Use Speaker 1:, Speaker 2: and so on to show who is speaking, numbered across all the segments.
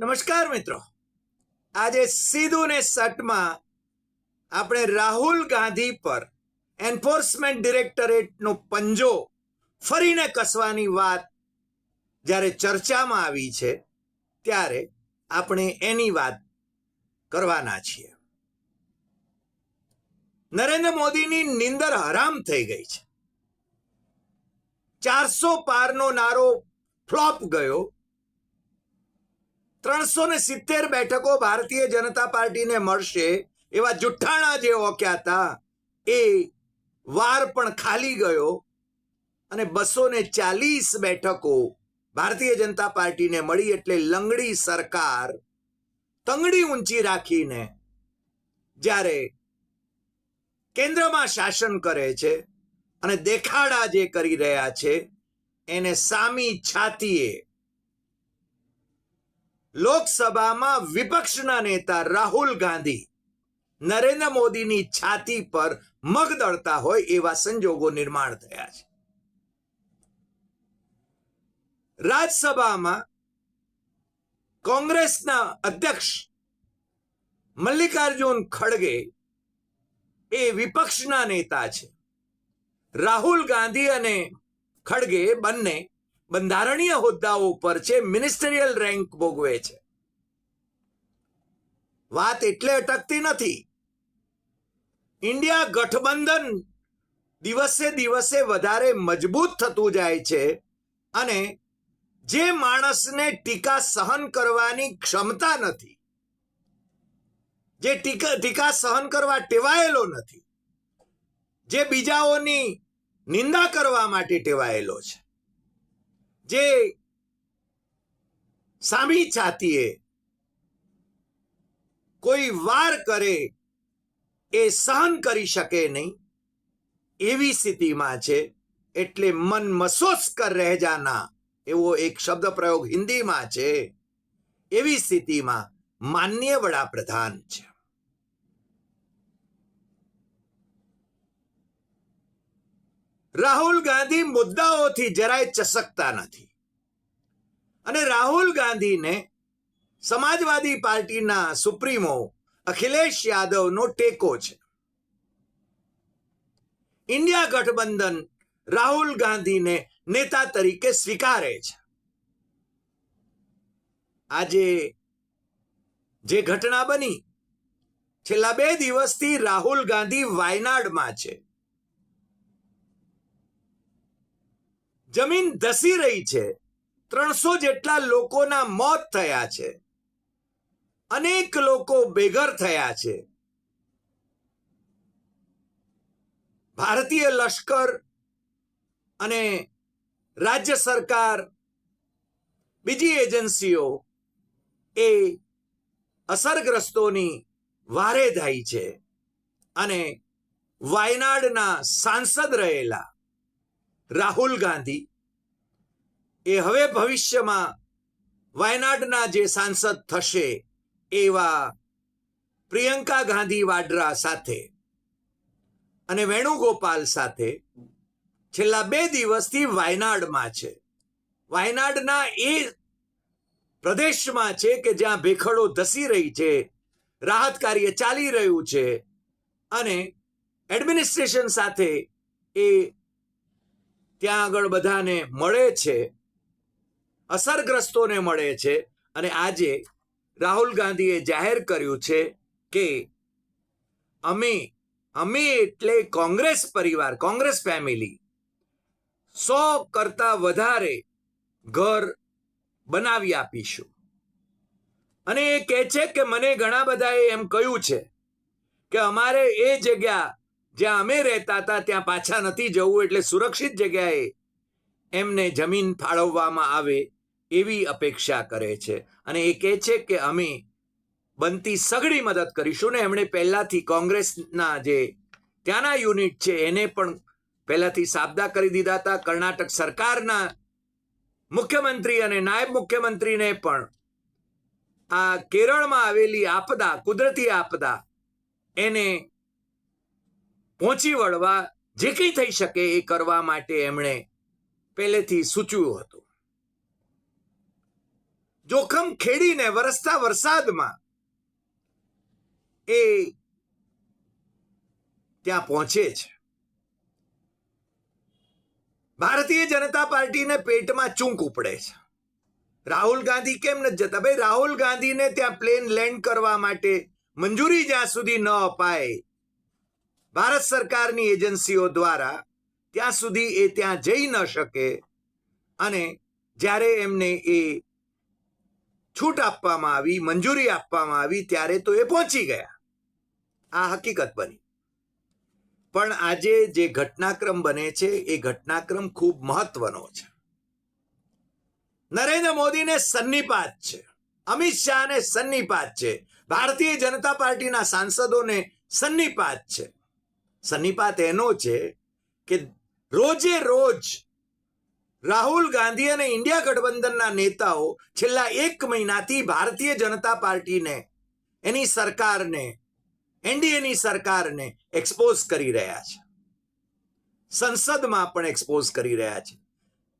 Speaker 1: નમસ્કાર મિત્રો. આજે સીધું ને સટમાં આપણે રાહુલ ગાંધી પર એન્ફોર્સમેન્ટ ડિરેક્ટરેટનો પંજો ફરીને કસવાની વાત જ્યારે ચર્ચામાં આવી છે ત્યારે આપણે એની વાત કરવાના છીએ. નરેન્દ્ર મોદીની નિંદર હરામ થઈ ગઈ છે. ચારસો પારનો નારો ફ્લોપ ગયો ત્રણસો ને સિત્તેર બેઠકો ભારતીય જનતા પાર્ટીને મળશે એવા જુઠ્ઠાણા જે ઓક્યા હતા, એ વાર પણ ખાલી ગયો અને બસો ને ચાલીસ બેઠકો ભારતીય જનતા પાર્ટીને મળી એટલે લંગડી સરકાર તંગડી ઊંચી રાખીને જ્યારે કેન્દ્રમાં શાસન કરે છે અને દેખાડા જે કરી રહ્યા છે, એને સામી છાતીએ લોકસભામાં વિપક્ષના નેતા રાહુલ ગાંધી નરેન્દ્ર મોદીની છાતી પર મગદળતા હોય એવા સંજોગો નિર્માણ થયા છે. રાજ્યસભામાં કોંગ્રેસના અધ્યક્ષ મલ્લિકાર્જુન ખડગે એ વિપક્ષના નેતા છે. રાહુલ ગાંધી અને ખડગે બંને બંધારણીય હોદ્દાઓ પર છે મિનિસ્ટરિયલ રેન્ક ભોગવે છે. વાત એટલે અટકતી નથી. ઇન્ડિયા ગઠબંધન દિવસે દિવસે વધારે મજબૂત થતું જાય છે અને જે માણસને ટીકા સહન કરવાની ક્ષમતા નથી, જે ટીકા ટીકા સહન કરવા ટેવાયેલો નથી, જે બીજાઓની નિંદા કરવા માટે ટેવાયેલો છે. જે સામી છાતીએ, કોઈ વાર કરે એ સહન કરી શકે નહીં. એવી સ્થિતિમાં છે, એટલે મન મસોસ કર રહે એવો એક શબ્દ પ્રયોગ હિન્દીમાં છે. એવી સ્થિતિમાં માન્ય વડાપ્રધાન છે. રાહુલ ગાંધી મુદ્દાઓથી જરાય ચસકતા નથી. અને રાહુલ ગાંધીને સમાજવાદી પાર્ટીના સુપ્રીમો અખિલેશ યાદવનો ટેકો છે. ઇન્ડિયા ગઠબંધન રાહુલ ગાંધીને નેતા તરીકે સ્વીકારે છે. આજે જે ઘટના બની, છેલ્લા બે દિવસથી રાહુલ ગાંધી વાયનાડમાં છે. જમીન ધસી રહી છે. ત્રણસો જેટલા લોકોના મોત થયા છે. અનેક લોકો બેઘર થયા છે. ભારતીય લશ્કર અને રાજ્ય સરકાર, બીજી એજન્સીઓ એ અસરગ્રસ્તોની વારે થાય છે અને વાયનાડના સાંસદ રહેલા રાહુલ ગાંધી એ હવે ભવિષ્યમાં વાયનાડના જે સાંસદ થશે એવા પ્રિયંકા ગાંધી વાડ્રા સાથે અને વેણુગોપાલ સાથે છેલ્લા બે દિવસથી વાયનાડમાં છે. વાયનાડના એ પ્રદેશમાં છે કે જ્યાં ભેખડો ધસી રહી છે, રાહત કાર્ય ચાલી રહ્યું છે અને એડમિનિસ્ટ્રેશન સાથે એ ત્યાં આગળ બધાને મળે છે, અસરગ્રસ્તોને મળે છે અને આજે રાહુલ ગાંધીએ જાહેર કર્યું છે કે અમે અમે એટલે કોંગ્રેસ પરિવાર, કોંગ્રેસ ફેમિલી, સો કરતા વધારે ઘર બનાવી આપીશું. અને એ કહે છે કે મને ઘણા બધાએ એમ કહ્યું છે કે અમારે એ જગ્યા જ્યાં અમે રહેતા હતા, ત્યાં પાછા નથી જવું એટલે સુરક્ષિત જગ્યાએ એમને જમીન ફાળવવામાં આવે એવી અપેક્ષા કરે છે. અને એ કહે છે કે અમે બનતી સઘળી મદદ કરીશું ને એમણે પહેલાંથી કોંગ્રેસના જે ત્યાંના યુનિટ છે, એને પણ પહેલાંથી સાબદા કરી દીધા હતા. કર્ણાટક સરકારના મુખ્યમંત્રી અને નાયબ મુખ્યમંત્રીને પણ આ કેરળમાં આવેલી આપદા, કુદરતી આપદા, એને પહોંચી વળવા જે કંઈ થઈ શકે એ કરવા માટે એમણે પહેલેથી સૂચવ્યું હતું. જોખમ ખેડીને વરસતા વરસાદમાં એ ત્યાં પહોંચે છે. ભારતીય જનતા પાર્ટીને પેટમાં ચૂંક ઉપડે છે. રાહુલ ગાંધી કેમ નથી જતા? ભાઈ, રાહુલ ગાંધીને ત્યાં પ્લેન લેન્ડ કરવા માટે મંજૂરી જ્યાં સુધી ન અપાય ભારત સરકારની એજન્સીઓ દ્વારા ત્યાં સુધી એ ત્યાં જઈ ન શકે અને જ્યારે એમને એ છૂટ આપવામાં આવી, મંજૂરી આપવામાં આવી, ત્યારે તો એ પહોંચી ગયા. આ હકીકત બની. પણ આજે જે ઘટનાક્રમ બને છે, એ ઘટનાક્રમ ખૂબ મહત્વનો છે. નરેન્દ્ર મોદીને સન્નિપાત છે. અમિત શાહને સન્નિપાત છે. ભારતીય જનતા પાર્ટીના સાંસદોને સન્નિપાત છે. સન્નિપાત એનો છે કે રોજે રોજ રાહુલ ગાંધી અને ઇન્ડિયા ગઠબંધનના નેતાઓ છેલ્લા એક મહિનાથી ભારતીય જનતા પાર્ટીને, એની સરકારને, એનડીએની સરકારને એક્સપોઝ કરી રહ્યા છે. સંસદમાં પણ એક્સપોઝ કરી રહ્યા છે.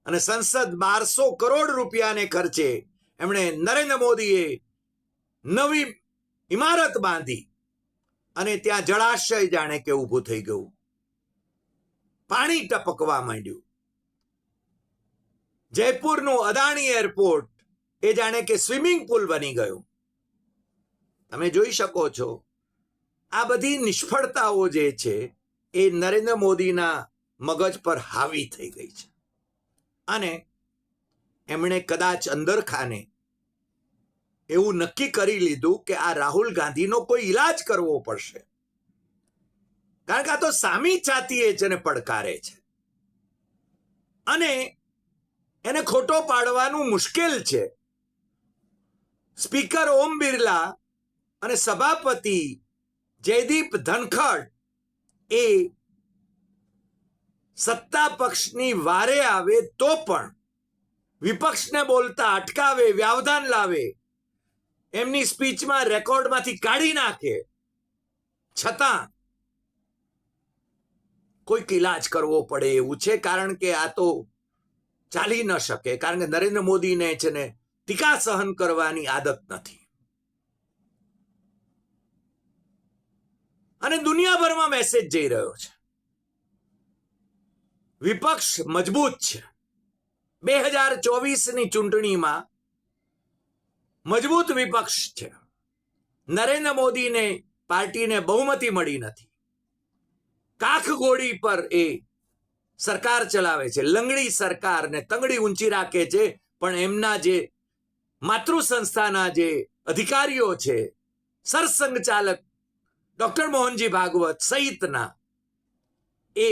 Speaker 1: અને સંસદ બારસો કરોડ રૂપિયાને ખર્ચે એમણે નરેન્દ્ર મોદીએ નવી ઇમારત બાંધી. અને ત્યાં જળાશય જાણે કે ઊભું થઈ ગયું. પાણી ટપકવા માંડ્યું. જયપુરનું અદાણી એરપોર્ટ એ જાણે કે સ્વિમિંગ પુલ બની ગયું. તમે જોઈ શકો છો, આ બધી નિષ્ફળતાઓ જે છે એ નરેન્દ્ર મોદીના મગજ પર હાવી થઈ ગઈ છે. અને એમણે કદાચ અંદર ખાને એવું નક્કી કરી લીધું કે આ રાહુલ ગાંધીનો કોઈ ઈલાજ કરવો પડશે. કારણ કે આ તો સામી છાતીએ છે ને પડકારે છે. અને એને ખોટો પાડવાનું મુશ્કેલ છે. સ્પીકર ઓમ બિરલા અને સભાપતિ જયદીપ ધનખડ એ સત્તા પક્ષની વારે આવે તો પણ વિપક્ષને બોલતા અટકાવે, વ્યાવધાન લાવે એમની સ્પીચમાં રેકોર્ડમાંથી કાઢી નાખે. છતાં કોઈક ઇલાજ કરવો પડે એવું છે, કારણ કે આ તો ચાલી ન શકે, કારણ કે નરેન્દ્ર મોદીને છે ને ટીકા સહન કરવાની આદત નથી. અને દુનિયાભરમાં મેસેજ જઈ રહ્યો છે. વિપક્ષ મજબૂત છે. બે હજાર ચોવીસની ચૂંટણીમાં મજબૂત વિપક્ષ છે. નરેન્દ્ર મોદીને પાર્ટીને બહુમતી મળી નથી. કાખ ગોળી પર એ સરકાર ચલાવે છે. લંગડી સરકારને તંગડી ઊંચી રાખે છે, પણ એમના જે માતૃ સંસ્થાના જે અધિકારીઓ છે, સરસંઘ ચાલક ડોક્ટર મોહનજી ભાગવત સહિતના, એ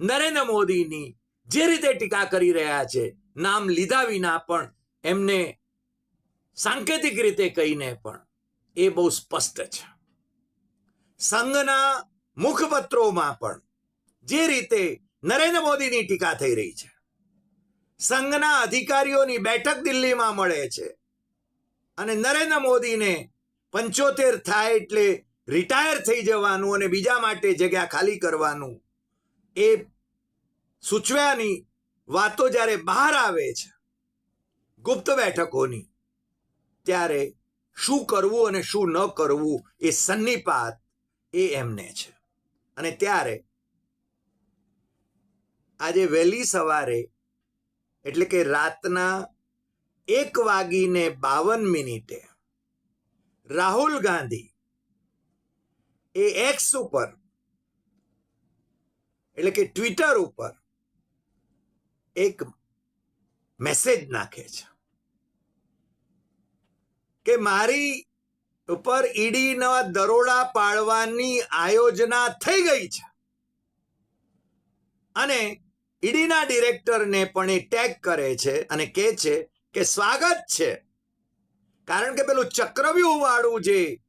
Speaker 1: નરેન્દ્ર મોદીની જે રીતે ટીકા કરી રહ્યા છે, નામ લીધા વિના પણ એમને સાંકેતિક રીતે કહીને પણ એ બહુ સ્પષ્ટ છે. સંઘના મુખપત્રોમાં પણ જે રીતે નરેન્દ્ર મોદીની ટીકા થઈ રહી છે, સંઘના અધિકારીઓની બેઠક દિલ્હીમાં મળે છે અને નરેન્દ્ર મોદીને પંચોતેર થાય એટલે રિટાયર થઈ જવાનું અને બીજા માટે જગ્યા ખાલી કરવાનું એ સૂચવ્યાની વાતો જ્યારે બહાર આવે છે, ગુપ્ત બેઠકોની ત્યારે શું કરવું અને શું ન કરવું એ સન્નિપાત એ એમને છે. અને ત્યારે આજે વહેલી સવારે, એટલે કે રાતના એક વાગીને બાવન મિનિટે, રાહુલ ગાંધી એ એક્સ ઉપર, એટલે કે ટ્વિટર ઉપર એક મેસેજ નાખે છે. કે મારી ઉપર ઈડીના દરોડા પાડવાની આયોજના થઈ ગઈ છે. અને ઈડીના ડિરેક્ટરને પણ એ ટેગ કરે છે અને કહે છે કે સ્વાગત છે. કારણ કે પેલું ચક્રવ્યૂહ વાળું જે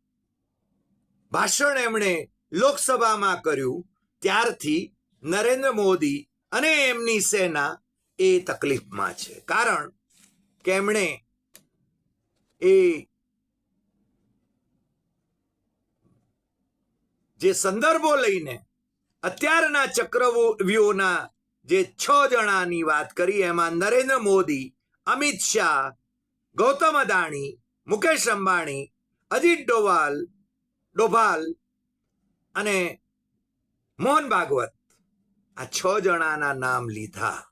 Speaker 1: ભાષણ એમણે લોકસભામાં કર્યું, ત્યારથી નરેન્દ્ર મોદી અને એમની સેના એ તકલીફમાં છે. કારણ કે એમણે એ જે સંદર્ભો લઈને અત્યારના ચક્રવ્યૂહના જે છ જણાની વાત કરી એમાં નરેન્દ્ર મોદી, અમિત શાહ, ગૌતમ અદાણી, મુકેશ અંબાણી, અજીત ડોવાલ, ડોભાલ અને મોહન ભાગવત આ છ જણાના નામ લીધા.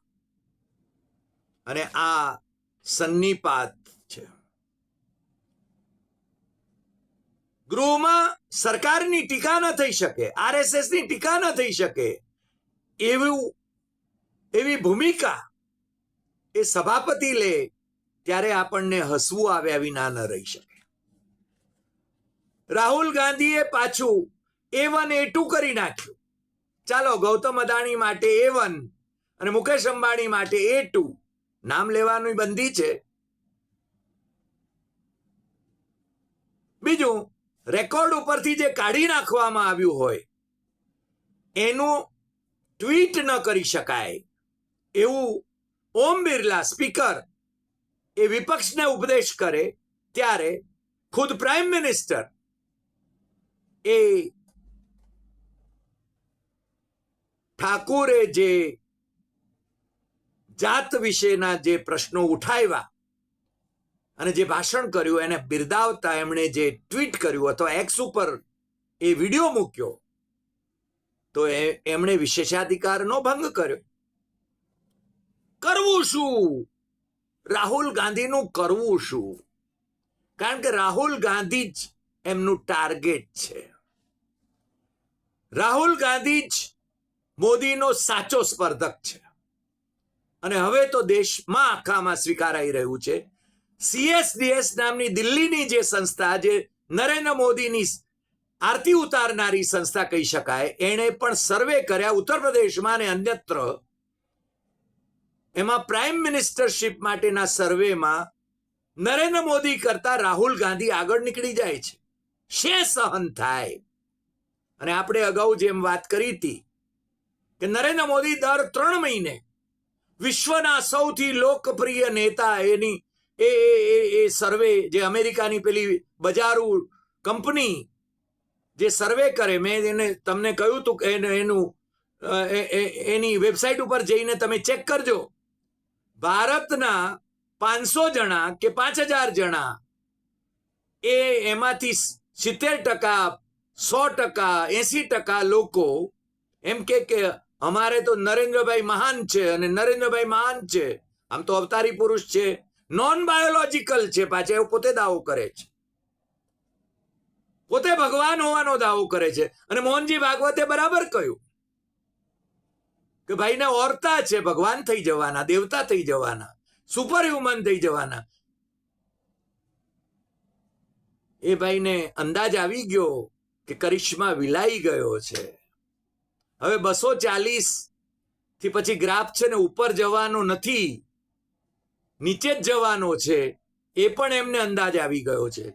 Speaker 1: અને આ સન્નિપાત છે. ગૃહમાં સરકારની ટીકા ન થઈ શકે આરએસએસની ટીકા ન થઈ શકે, એવું, એવી ભૂમિકા એ સભાપતિ લે ત્યારે આપણને હસવું આવ્યા વિના ન રહી શકે. રાહુલ ગાંધીએ પાછું એ વન એ ટુ કરી નાખ્યું. ચાલો, ગૌતમ અદાણી માટે એ વન અને મુકેશ અંબાણી માટે એ ટુ નામ લેવાની બંધી છે. બીજું રેકોર્ડ ઉપરથી જે કાઢી નાખવામાં આવ્યું હોય, એનું ટ્વીટ ન કરી શકાય. એવું ઓમ બિરલા, સ્પીકર, એ વિપક્ષને ઉપદેશ કરે ત્યારે ખુદ પ્રાઇમ મિનિસ્ટર એ ઠાકુરે જે જાત વિશેના જે પ્રશ્નો ઉઠાવ્યા અને જે ભાષણ કર્યું, એને બિરદાવતા એમણે જે ટ્વીટ કર્યું અથવા એક્સ ઉપર એ વીડિયો મૂક્યો, તો એમણે વિશેષાધિકારનો ભંગ કર્યો. કરવું શું? રાહુલ ગાંધીનું કરવું શું? કારણ કે રાહુલ ગાંધી જ એમનું ટાર્ગેટ છે. રાહુલ ગાંધી જ મોદીનો સાચો સ્પર્ધક છે. અને હવે તો દેશમાં આખામાં સ્વીકારાઈ રહ્યું છે. સીએસડીએસ નામની દિલ્હીની જે સંસ્થા જે નરેન્દ્ર મોદીની આરતી ઉતારનારી સંસ્થા કહી શકાય, એણે પણ સર્વે કર્યા ઉત્તર પ્રદેશમાં અને અન્યત્ર. એમાં પ્રાઇમ મિનિસ્ટરશીપ માટેના સર્વેમાં નરેન્દ્ર મોદી કરતા રાહુલ ગાંધી આગળ નીકળી જાય છે. શે સહન થાય. અને આપણે અગાઉ જેમ વાત કરી હતી કે નરેન્દ્ર મોદી દર ત્રણ મહિને વિશ્વના સૌથી લોકપ્રિય નેતા એની એ, એ- એ સર્વે જે અમેરિકાની પેલી બજારુ કંપની જે સર્વે કરે, મેં એને તમને કહ્યું હતું કે એને- એનું વેબસાઇટ ઉપર જઈને તમે ચેક કરજો. ભારતના પાંચસો જણા કે પાંચ હજાર જણા એ એમાંથી સિત્તેર ટકા, સો ટકા, એસી ટકા લોકો એમ કે અમારે તો નરેન્દ્રભાઈ મહાન છે અને નરેન્દ્રભાઈ મહાન છે. આમ તો અવતારી પુરુષ છે. નોન બાયોલોજીકલ છે પાછા એવું પોતે દાવો કરે છે. પોતે ભગવાન હોવાનો દાવો કરે છે. અને મોહનજી ભાગવતે બરાબર કહ્યું કે ભાઈને ઓરતા છે, ભગવાન થઈ જવાના, દેવતા થઈ જવાના સુપર હ્યુમન થઈ જવાના. એ ભાઈને અંદાજ આવી ગયો કે કરિશ્મા વિલાઈ ગયો છે. હવે બસો ચાલીસથી પછી ગ્રાફ છે ને, ઉપર જવાનો નથી. નીચે જ જવાનો છે, એ પણ એમને અંદાજ આવી ગયો છે.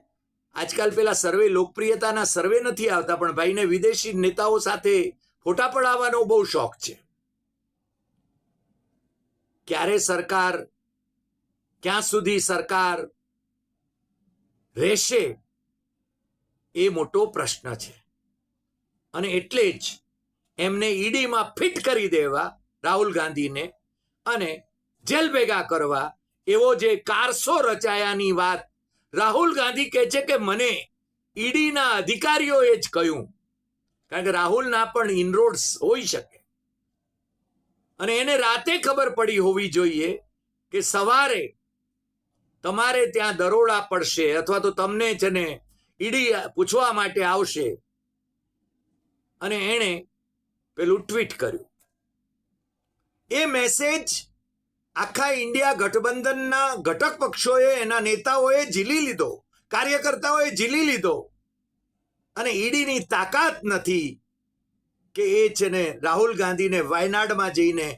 Speaker 1: આજકાલ પેલા સર્વે લોકપ્રિયતાના સર્વે નથી આવતા, પણ ભાઈને વિદેશી નેતાઓ સાથે ફોટા પડાવવાનો બહુ શોખ છે. ક્યારે સરકાર, ક્યાં સુધી સરકાર રહેશે, એ મોટો પ્રશ્ન છે. અને એટલે જ એમને ઈડીમાં ફિટ કરી દેવા રાહુલ ગાંધીને અને જેલ ભેગા કરવા એવો જે કારસો રચાયાની વાત રાહુલ ગાંધી કહે છે કે મને ઈડીના અધિકારીઓએ જ કહ્યું. કારણ કે રાહુલના પણ ઇનરોડ્સ હોઈ શકે. અને એને રાતે ખબર પડી હોવી જોઈએ કે સવારે તમારે ત્યાં દરોડા પડશે અથવા તો તમને છે ને ઈડી પૂછવા માટે આવશે. અને એણે પેલું ટ્વીટ કર્યું. એ મેસેજ આખા ઇન્ડિયા ગઠબંધનના ઘટક પક્ષોએ એના નેતાઓએ ઝીલી લીધો, કાર્યકર્તાઓએ ઝીલી લીધો. અને ઈડીની તાકાત નથી કે એ છે ને રાહુલ ગાંધીને વાયનાડમાં જઈને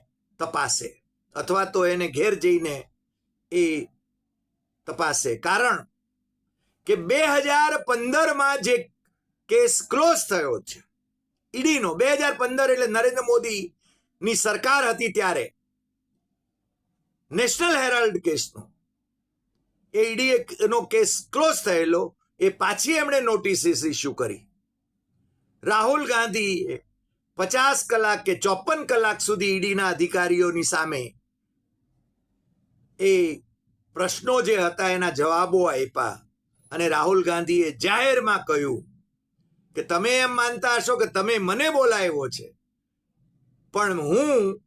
Speaker 1: તપાસે, અથવા તો એને ઘેર જઈને એ તપાસે. કારણ કે બે હજાર પંદરમાં જે કેસ ક્લોઝ થયો છે, ઈડીનો, બે હજાર પંદર એટલે નરેન્દ્ર મોદીની સરકાર હતી ત્યારે નેશનલ હેરાલ્ડ કેસનો. એ ઈડી નો કેસ ક્લોઝ થયેલો, એ પાછી એમણે નોટિસીસ ઇસ્યુ કરી. રાહુલ ગાંધી પચાસ કલાક કે ચોપન કલાક સુધી ઈડીના અધિકારીઓની સામે એ પ્રશ્નો જે હતા એના જવાબો આપ્યા અને રાહુલ ગાંધીએ જાહેરમાં કહ્યું કે તમે એમ માનતા હશો કે તમે મને બોલાવ્યો છે. પણ હું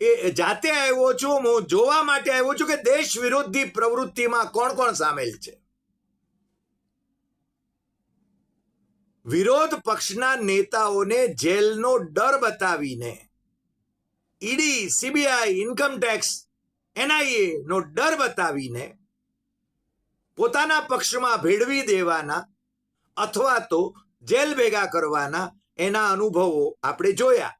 Speaker 1: એ જાતે આવ્યો છું, હું જોવા માટે આવ્યો છું કે દેશ વિરોધી પ્રવૃત્તિમાં કોણ કોણ સામેલ છે? વિરોધ પક્ષના નેતાઓને જેલનો ડર બતાવીને, ED, CBI, income tax, NIA નો ડર બતાવીને પોતાના પક્ષમાં ભેળવી દેવાના અથવા તો જેલ ભેગા કરવાના એના અનુભવો આપણે જોયા.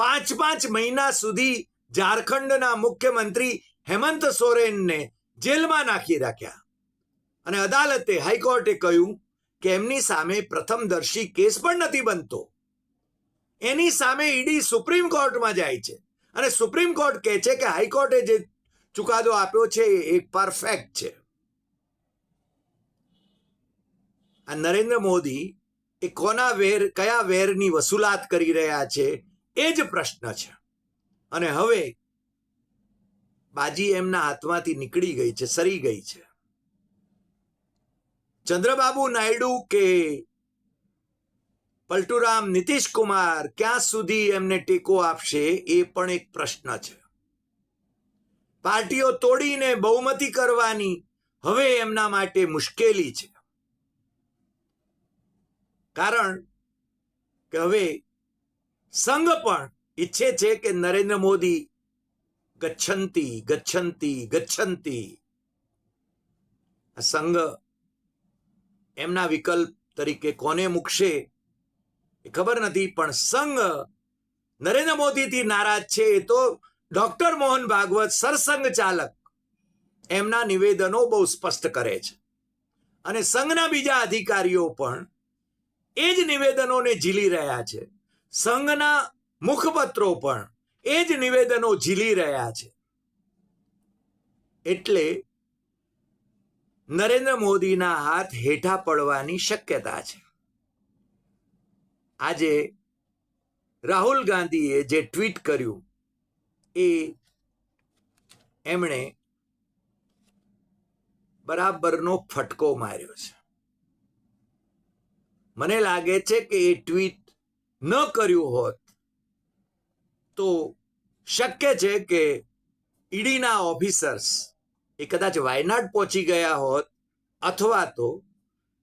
Speaker 1: પાંચ પાંચ મહિના સુધી ઝારખંડના મુખ્યમંત્રી હેમંત સોરેનને જેલમાં નાખી રાખ્યા. અને અદાલતે હાઈકોર્ટે કહ્યું કે એમની સામે પ્રથમદર્શી કેસ પણ નથી બનતો. એની સામે ઈડી સુપ્રીમ કોર્ટમાં જાય છે. અને સુપ્રીમ કોર્ટ કહે છે કે હાઈકોર્ટે જે ચુકાદો આપ્યો છે એ પરફેક્ટ છે. આ નરેન્દ્ર મોદી એ કોના વેર, કયા વેરની વસૂલાત કરી રહ્યા છે એ જ પ્રશ્ન છે. અને હવે બાજી એમના હાથમાંથી નીકળી ગઈ છે, સરી ગઈ છે. ચંદ્રબાબુ નાયડુ કે પલટુરામ નીતિશ ક્યાં સુધી એમને ટેકો આપશે એ પણ એક પ્રશ્ન છે. પાર્ટીઓ તોડીને બહુમતી કરવાની હવે એમના માટે મુશ્કેલી છે. કારણ કે હવે સંઘ પણ ઈચ્છે છે કે નરેન્દ્ર મોદી ગચ્છંતી ગચ્છંતી ગચ્છંતી. સંઘ એમના વિકલ્પ તરીકે કોને મૂકશે એ ખબર નથી, પણ સંઘ નરેન્દ્ર મોદીથી નારાજ છે એ તો ડોક્ટર મોહન ભાગવત સરસંઘ ચાલક એમના નિવેદનો બહુ સ્પષ્ટ કરે છે. અને સંઘના બીજા અધિકારીઓ પણ એ જ નિવેદનોને ઝીલી રહ્યા છે. સંઘના મુખપત્રો પણ એ જ નિવેદનો ઝીલી રહ્યા છે. એટલે નરેન્દ્ર મોદીના હાથ હેઠા પડવાની શક્યતા છે. આજે રાહુલ ગાંધીએ જે ટ્વીટ કર્યું એ એમણે બરાબરનો ફટકો માર્યો છે. મને લાગે છે કે એ ટ્વીટ ન કર્યું હોત, તો શક્ય છે કે ઈડીના ઓફિસર્સ એ કદાચ વાયનાડ પહોંચી ગયા હોત અથવા તો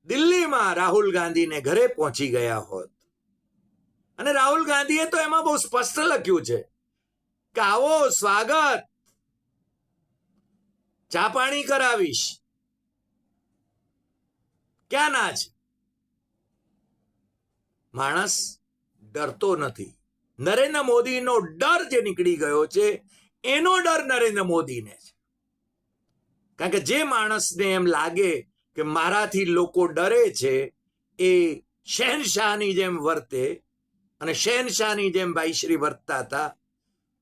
Speaker 1: દિલ્હીમાં રાહુલ ગાંધીને ઘરે પહોંચી ગયા હોત. અને રાહુલ ગાંધીએ તો એમાં બહુ સ્પષ્ટ લખ્યું છે કે આવો સ્વાગત, ચા પાણી કરાવીશ. ક્યાં ના છે? માણસ ડરતો નથી. નરેન્દ્ર મોદીનો ડર જે નીકળી ગયો છે, એનો ડર નરેન્દ્ર મોદીને છે. કારણ કે જે માણસને એમ લાગે કે મારાથી લોકો ડરે છે, એ શહેનશાહની જેમ વર્તે અને શહેનશાહની જેમ ભાઈશ્રી વર્તતા હતા.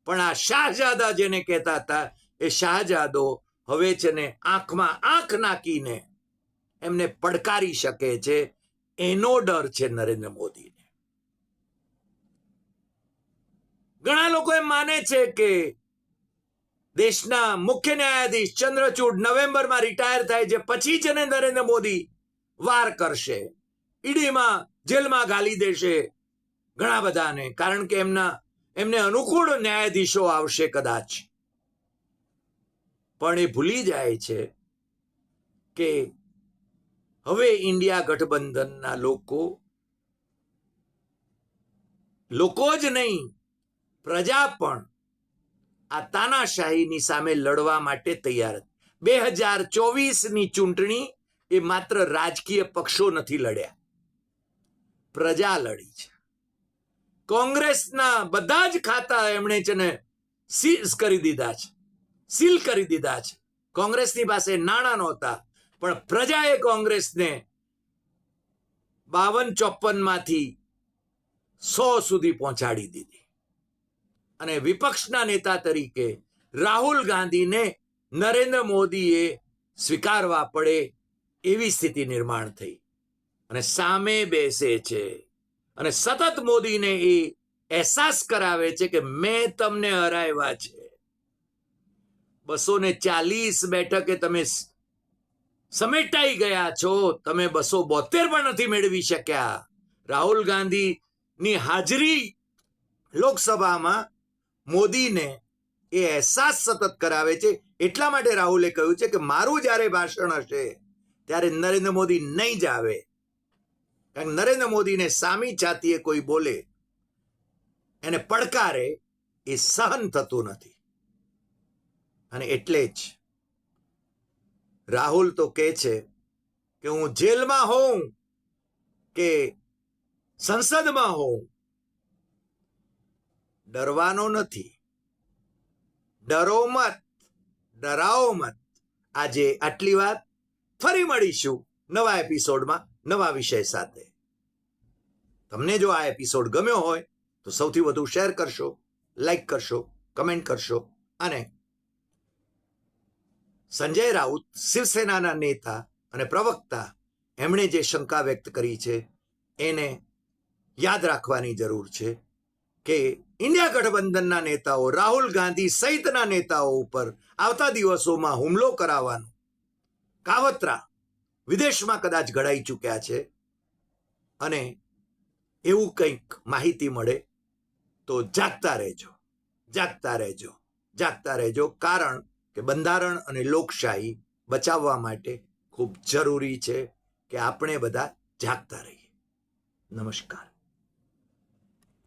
Speaker 1: પણ આ શાહજાદા જેને કહેતા હતા, એ શાહજાદો હવે છે ને આંખમાં આંખ નાખીને એમને પડકારી શકે છે. એનો ડર છે નરેન્દ્ર મોદીને. ઘણા લોકો એમ માને છે કે દેશના મુખ્ય ન્યાયાધીશ ચંદ્રચૂડ નવેમ્બરમાં રિટાયર થાય છે, પછી જ નરેન્દ્ર મોદી વાર કરશે. ઈડીમાં જેલમાં ગાલી દેશે. ઘણા બધાને, કારણ કે એમના, એમને અનુકૂળ ન્યાયાધીશો આવશે કદાચ. પણ એ ભૂલી જાય છે કે હવે ઇન્ડિયા ગઠબંધનના લોકો લોકો જ નહીં પ્રજા પણ આ તાનાશાહીની સામે લડવા માટે તૈયાર બે હજાર ચોવીસની ચૂંટણી એ માત્ર રાજકીય પક્ષો નથી લડ્યા. પ્રજા લડી છે. કોંગ્રેસના બધા જ ખાતા એમણે છે ને સીઝ કરી દીધા છે. સીલ કરી દીધા છે. કોંગ્રેસની પાસે નાણાં નહોતા, પણ પ્રજાએ કોંગ્રેસને બાવન ચોપનમાંથી સો સુધી પહોંચાડી દીધી. અને વિપક્ષના નેતા તરીકે રાહુલ ગાંધીને નરેન્દ્ર મોદીએ સ્વીકારવા પડે એવી સ્થિતિ નિર્માણ થઈ. અને સામે બેસે છે. અને સતત મોદીને એ અહેસાસ કરાવે છે કે મેં તમને હરાવ્યા છે. બસો ને ચાલીસ બેઠકે તમે સમેટાઈ ગયા છો. તમે બસો બોતેર પણ નથી મેળવી શક્યા. રાહુલ ગાંધીની હાજરી લોકસભામાં મોદીને એ અહેસાસ સતત કરાવે છે. એટલા માટે રાહુલે કહ્યું છે કે મારું જ્યારે ભાષણ હશે, ત્યારે નરેન્દ્ર મોદી નહીં જ આવે. કારણ નરેન્દ્ર મોદીને સામી છાતીએ કોઈ બોલે, એને પડકારે એ સહન થતું નથી. અને એટલે જ રાહુલ તો કહે છે કે હું જેલમાં હોઉં કે સંસદમાં હોઉં ડરવાનો નથી. ડરો મત ડરાવો મત. આજે આટલી વાત. ફરી મળીશું નવા એપિસોડમાં નવા વિષય સાથે. તમને જો આ એપિસોડ ગમ્યો હોય, તો સૌથી વધુ શેર કરશો, લાઈક કરશો, કમેન્ટ કરશો અને સંજય રાઉત શિવસેનાના નેતા અને પ્રવક્તા, એમણે જે શંકા વ્યક્ત કરી છે, એને યાદ રાખવાની જરૂર છે કે ઇન્ડિયા ગઠબંધનના નેતાઓ, રાહુલ ગાંધી સહિતના નેતાઓ ઉપર આવતા દિવસોમાં હુમલો કરાવવાનો. કાવતરા વિદેશમાં કદાચ ઘડાઈ ચૂક્યા છે અને એવું કંઈક માહિતી મળે તો જાગતા રહેજો જાગતા રહેજો જાગતા રહેજો. કારણ કે બંધારણ અને લોકશાહી બચાવવા માટે ખૂબ જરૂરી છે કે આપણે બધા જાગતા રહીએ. નમસ્કાર.